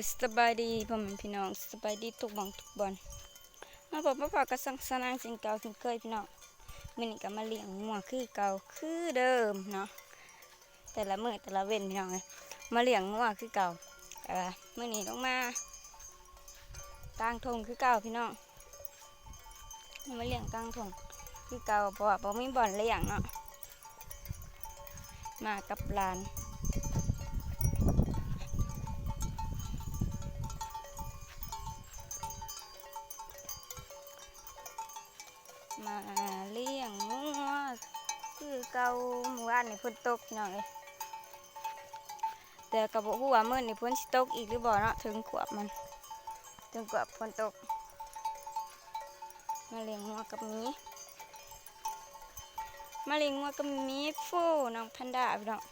ยสบายดีพ่อแม่พี่น้องสบายดีทุกหมองทุกบอนมาบอกมาฝากกระสังสนางสิ่งเก่าสิ่งเคยพี่น้องมื้อนี้ก็มาเลี้ยงงัวคือเก่าคือเดิมเนาะแต่ละมื้อแต่ละเว้นพี่น้องเลยมาเลี้ยงงัวคือเก่าเออมื้อนี้ต้องมาตั้งทงคือเก่าพี่น้องมาเลี้ยงตั้งทงคือเก่าเพราะว่าบ่มีบ่อนเลี้ยงเนาะมากับหลาน ฝนตกหน่อยแต่กระบอกหัวมื่อนี่ฝนตกอีกหรือบ่เนาะถึงขวบมัน ถึงขวบฝนตกมาเลี้ยงงัวกับมีมาเลี้ยงงัวกับมีฟูน้องพันดาพี่น้อง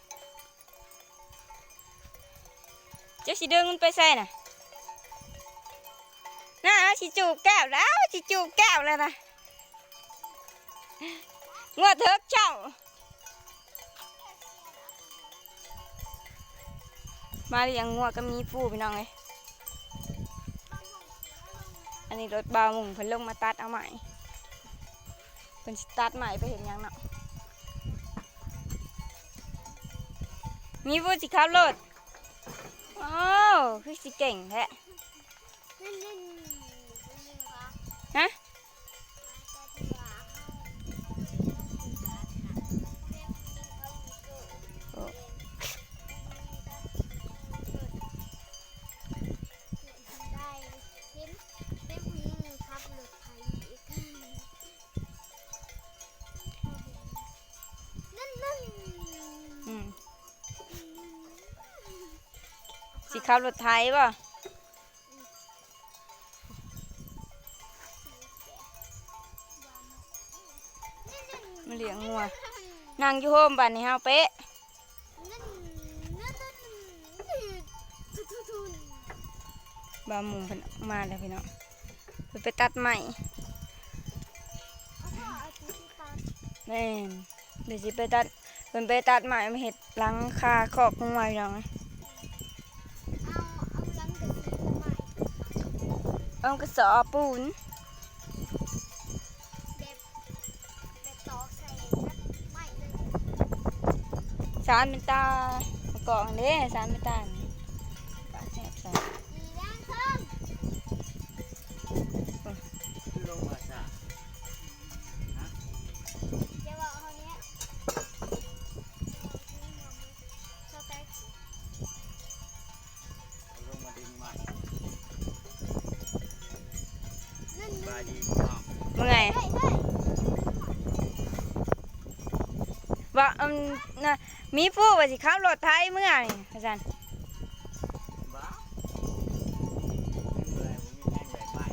เจ้าสิเดินมันไปใส่น่ะน่าสิจูบแก้วแล้วสิจูบแก้วแล้วนะงวเถิกเจ้า มาเลี้ยงงัวก็มีฟูพี่น้องเลยอันนี้รถบาวมุงเพิ่นลงมาตัดเอาใหม่เพิ่นตัดใหม่ไปเห็นยังเนาะมีฟูสิขับรถโอ้คือสิเก่งแท้ ขับรถไถป่ะมาเลี้ยงงัวนั่งอยู่โฮมบ้านนี้เฮาเป๊ะบาหมุงเพิ่นมาแล้วพี่น้องเพิ่นไปตัดใหม่แม่นเดี๋ยวสิไปตัดเพิ่นไปตัดใหม่มาเฮ็ดหลังคาคอกงัวพี่น้อง เอาเอาลังกะสีใหม่ เอากระสอบปูนแบบแบบตอกใส่แบบใหม่เลยสารเป็นตามะกอกเด้สารเป็นตา บานั่นดีพี่น้องเมื่อไงเฮ้ยเฮ้ยว่าอืมน่ะมีผู้ว่าสิขับรถไถเมื่อนี่อาจารย์บ้าไม่เบื่อผมมีแม่งใหญ่ใหม่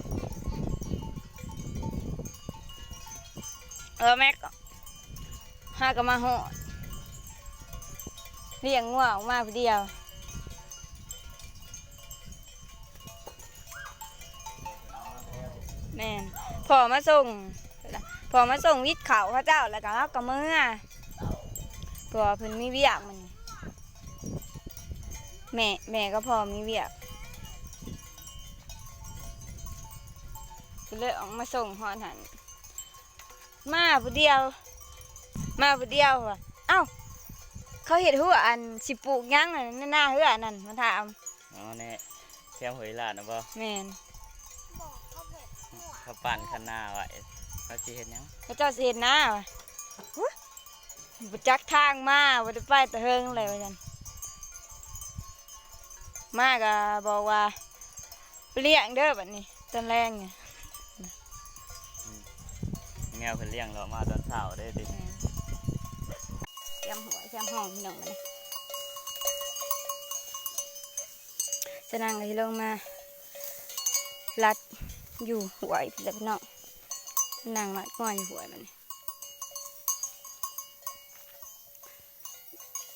เออแม็กหาก็มาโหดเลี้ยงงัวออกมาผู้เดียว แม่นพอมาส่งพอมาส่งวิทย์เขาพระเจ้าแล้วก็เอากระมือเพราะว่าเพิ่นมีเวียกมันแม่แม่ก็พอมีเวียกก็เลยออกมาส่งหอนหัน มาผู้เดียว มาผู้เดียวว่ะเอ้า เขาเห็นหัวอันสิปลูกหยังอันนั้นหน้าเหืออันนั่นมาถามอ๋อเนี่ยแคมหอยลาดนะบ่แม่นบอกเขา เผ็ดหัวเขาปั่นคันหน้าไว้เขาสิเห็นหยังพระเจ้าสิเห็นหน้าว่ะหุ้ยบ่จักทางมาบ่ได้ไปแต่เฮิงเลยว่าซั่นมาก็บอกว่าไปเลี้ยงเด้อบัดนี้ตอนแรงเนี่ยแมวเพิ่นเลี้ยงเรามาตอนเช้าได้ดิแม่นเตรียมหัวเตรียมห้องพี่น้องมาเลยจะนั่งเลยลงมาลัด อยู่หวยพี่แล้วพี่น้องนั่งลัดง่อยอยู่หวยมันนี่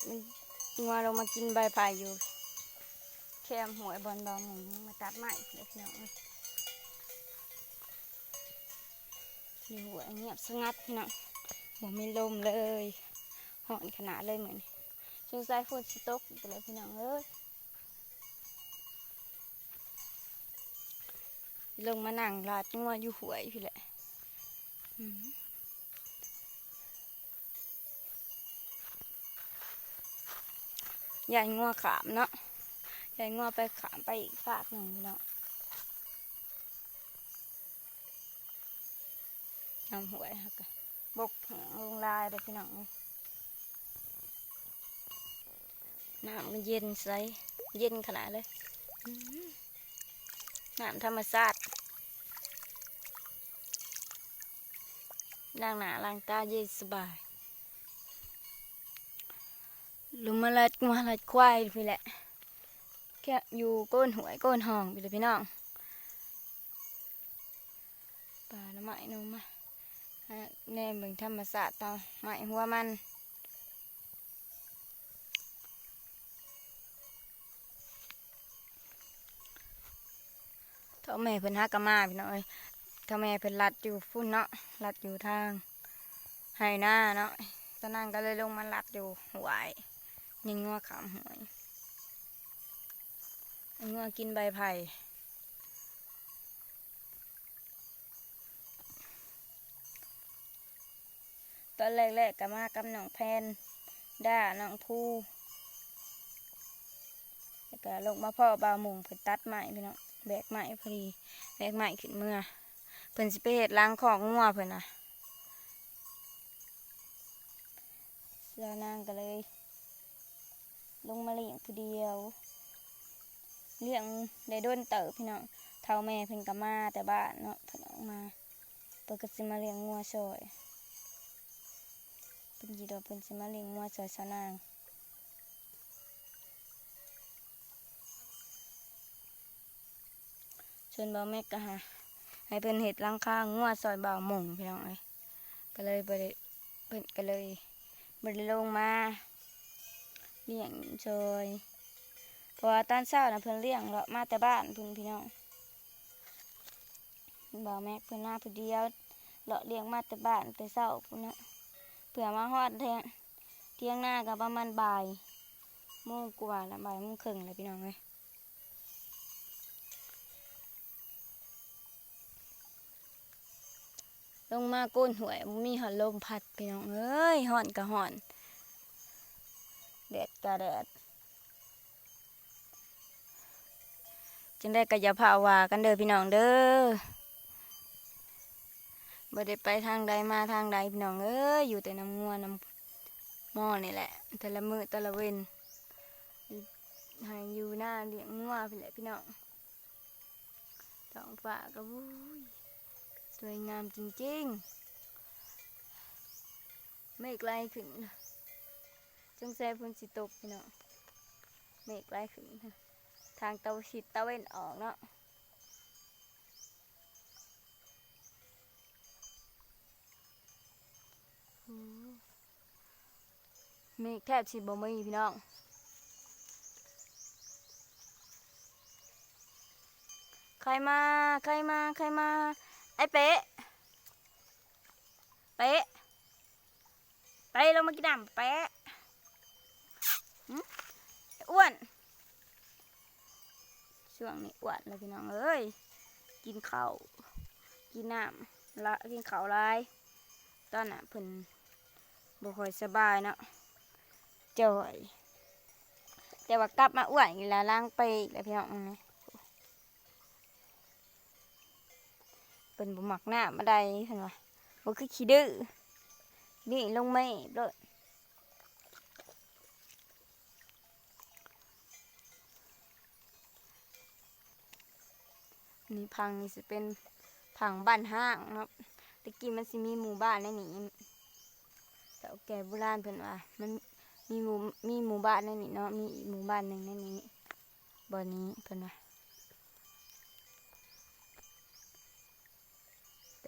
มันงัวลงมากินใบพายอยู่ แคมหวยบอลบอลหมุนมาตัดไม้เลยพี่น้องเอ้ยอยู่หวยเงียบสงัดพี่น้องบ่มีลมเลยหอนขนาดเลยเหมือนสงสัยฝนสิตกอีกแล้วพี่น้องเอ้ย ลงมานั่งลาดงัวอยู่หวยพี่แหละยายงัวขามเนาะยายงัวไปขามไปอีกฝากหนึ่งพี่เนาะน้ำหวยค่ะกะบกแหงลงลายเลยพี่น้องน้ำมันเย็นใสเย็นขนาดเลย น้ำธรรมชาติล้างหน้าล้างตาเย็นสบายลุมมาลัดงัวลัดควายพี่แหละ แค่อยู่ก้นหวยก้นห้องพี่เลยพี่น้องป่าละไม้หนูมาแน่เบิ่งธรรมศาสตร์ต่อไม้หัวมัน ท่าแม่เพิ่นหากะมาพี่น้องเอ้ยเท่าแม่เพิ่นลัดอยู่ฟุ้นเนาะลัดอยู่ทางไห้หน้าเนาะตอนนั้นก็เลยลงมาลัดอยู่หวยยิงงัวขามหวยงัวกินใบไผ่ตอนแรกๆก็มากับน้องแพนด้าน้องผู้แล้วก็ลงมาพ่อบาวหมุงเพิ่นตัดไม้พี่น้อง แบกไม้พอดีแบกไม้ขึ้นเมื่อเพิ่นสิไปเฮ็ดล้างของงัวเพิ่นน่ะเสื้อนางก็เลย ลงมาเลี้ยงผู้เดียวเลี้ยงได้โดนเติบพี่น้องเท่าแม่เพิ่นก็มาแต่บ้านเนาะเพิ่นออกมาเพิ่นก็สิมาเลี้ยงงัวซอยเพิ่นสิดอกเพิ่นสิมาเลี้ยงงัวซอยสาวนาง ส่วนบ่าแม่ก็หาให้เพิ่นเฮ็ดลังคางัวซอยบ่าหม่งพี่น้องเอ้ยก็เลยได้เพิ่นก็เลยบ่ได้ลงมาเลี้ยงซอยเพราะว่าตอนเช้านะเพิ่นเลี้ยงเลาะมาแต่บ้านเพิ่นพี่น้องบ่าวแม็กเพิ่นมาผู้เดียวเลาะเลี้ยงมาแต่บ้านแต่เช้าพุ่นนะเผื่อมาฮอดเที่ยงเที่ยงหน้าก็ประมาณบ่ายโมงกว่าละบ่ายโมงครึ่งเลยพี่น้องเอ้ย ลงมาก้นหวยมีหอนลมพัดพี่น้องเอ้ยห่อนก็ห่อนแดดก็แดดจึงได้กอย่าพาวากันเด้อพี่น้องเด้อบ่ได้ไปทางใดมาทางใดพี่น้องเอ้ยอยู่แต่น้ำงัวน้ำหม้อนี่แหละ แต่ละมือแต่ละเว้นอยู่ให้อยู่หน้าเลี้ยงงัวพี่แหละพี่น้องท้องฟ้าก็วุ้ย สวยงามจริงๆเมฆไกลขึ้นจงแซ่ฝนสิตกพี่น้องเมฆไกลขึ้น ทางเตะวันชิดตะเวนออกเนาะมเมฆแทบสิบ่มีพี่น้องใครมา ใครมา ใครมา ไอ้เป๊ะ เป๊ะ ไปลงมากินน้ำเป๊ะอ้วนช่วงนี้อ้วดเลยพี่น้องเอ้ย กินข้าวกินน้ำละกินข้าวหลายตอนน่ะเพิ่นบ่ค่อยสบายเนาะจ่อยแต่ว่ากลับมาอ้วนอีกแล้วล้างไปแล้วพี่น้องนะ เพิ่นบ่มักหน้ามาได้เพิ่นว่าบ่คือขี้ดื้อนี่ลงไม่โลดนี่พังนี่สิเป็นผังบ้านห้างเนาะตะกี้มันสิมีหมู่บ้านในนี้แต่แก่โบราณเพิ่นว่า มันมีหมู่มีหมู่บ้านในนี้เนาะมีอีกหมู่บ้านหนึ่งในนี้บ่อนี้เพิ่นว่า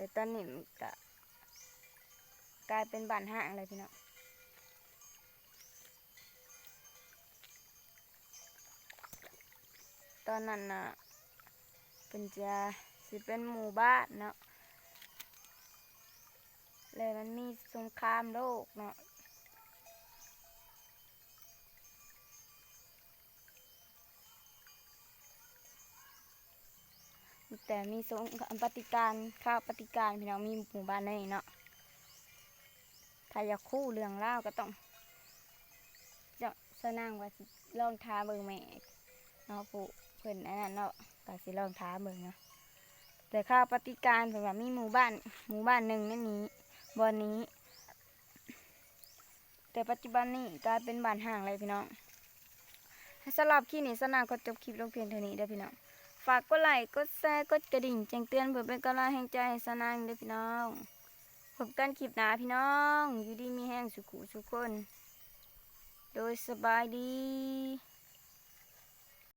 แต่ตอนนี้มันก็กลายเป็นบ้านห้างเลยพี่น้องตอนนั้นน่ะเป็นจะสิเป็นหมู่บ้านเนาะเลยมันมีสงครามโลกเนาะ แต่มีสงปฏิการข้าวปฏิการพี่น้องมีหมู่บ้านในนี้เนาะถ้าอยากคู่เรื่องเล่าก็ต้องจะสนางว่าลองท้าเบิ่งแม่เนาะปู่เพิ่นอันนั้นเนาะก็สิลองท้าเบิ่งเนาะแต่ข้าวปฏิการเพิ่นว่ามีหมู่บ้านหมู่บ้านหนึ่งในนี้บอนนี้ แต่ปัจจุบันนี้กลายเป็นบ้านห่างเลยพี่น้องสำหรับคลิปนี้สนางก็จบคลิปลงเพียงเท่านี้เด้อพี่น้อง ฝากกดไลค์กดแชร์กดกระดิ่งแจ้งเตือนเพื่อเป็นกำลังแห่งใจให้สนางเด้อพี่น้องพบกันคลิปหน้าพี่น้อง อยู่ดีมีแห้งสุขุสุขคน โดยสบายดี